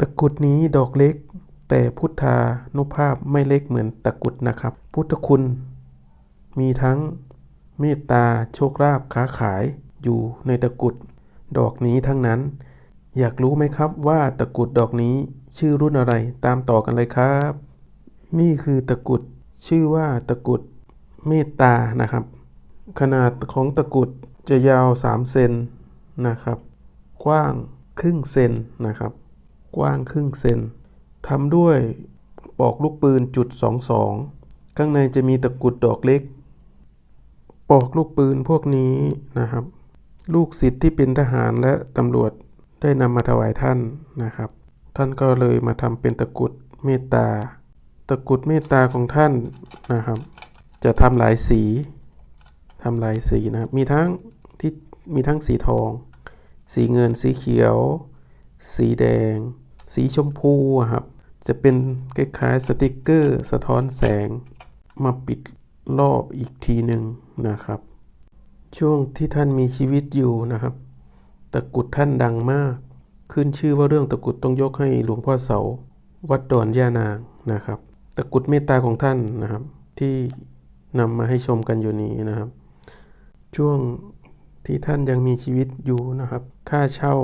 ตะกุดนี้ดอกเล็ก แต่พุทธานุภาพไม่เล็กเหมือนตะกุดนะครับ พุทธคุณ มีทั้งเมตตาโชคลาภค้าขายอยู่ในตะกุดดอกนี้ทั้งนั้น อยากรู้ไหมครับว่าตะกุดดอกนี้ชื่อรุ่นอะไรตามต่อกันเลยครับ นี่คือตะกุดชื่อว่าตะกุดเมตตานะครับ ขนาดของตะกุดจะยาว 3 เซนนะครับ กว้างครึ่งเซนนะครับ กว้างครึ่งเซนทำด้วยปลอกลูกปืนจุด22 ข้างในจะมีตะกรุดดอกเล็กปลอกลูกปืนพวกนี้นะครับ ลูกศิษย์ที่เป็นทหารและตำรวจได้นำมาถวายท่านนะครับ ท่านก็เลยมาทำเป็นตะกรุดเมตตา ตะกรุดเมตตาของท่านนะครับ จะทำหลายสีทำหลายสีนะครับ มีทั้งที่มีทั้งสีทอง สีเงินสีเขียว สีแดง สีชมพูอะครับ จะเป็นคล้ายๆสติกเกอร์สะท้อนแสง มาปิดรอบอีกทีหนึ่งนะครับ ช่วงที่ท่านมีชีวิตอยู่นะครับ ตะกุดท่านดังมาก ขึ้นชื่อว่าเรื่องตะกุดต้องยกให้หลวงพ่อเสา วัดดอนย่านางนะครับ ตะกุดเมตตาของท่านนะครับ ที่นำมาให้ชมกันอยู่นี้นะครับ ช่วงที่ท่านยังมีชีวิตอยู่นะครับ ค่าเช่า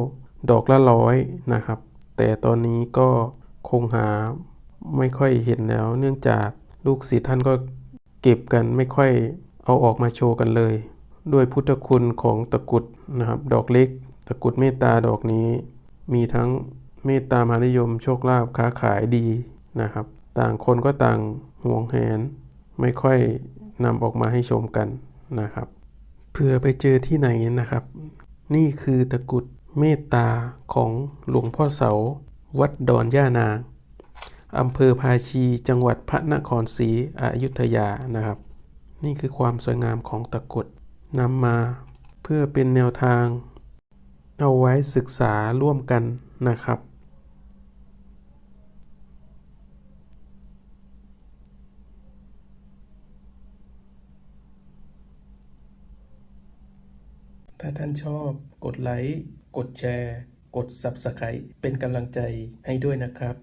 ดอกละร้อยนะครับ แต่ตอนนี้ก็คงหาไม่ค่อยเห็นแล้ว เนื่องจากลูกศิษย์ท่านก็เก็บกันไม่ค่อยเอาออกมาโชว์กันเลย ด้วยพุทธคุณของตะกุดนะครับ ดอกเล็ก ตะกุดเมตตาดอกนี้ มีทั้งเมตตามหานิยมโชคลาภค้าขายดีนะครับ ต่างคนก็ต่างห่วงแหน ไม่ค่อยนำออกมาให้ชมกันนะครับเผื่อไปเจอที่ไหนนะครับ นี่คือตะกุด เมตตาของหลวงพ่อเสา วัดดอนย่านางอำเภอภาชีจังหวัดพระนครศรีอยุธยานะครับ นี่คือความสวยงามของตะกรุดนำมาเพื่อเป็นแนวทาง เอาไว้ศึกษาร่วมกันนะครับ ถ้าท่านชอบกดไลค์ กดแชร์ กด Subscribe เป็นกำลังใจให้ด้วยนะครับ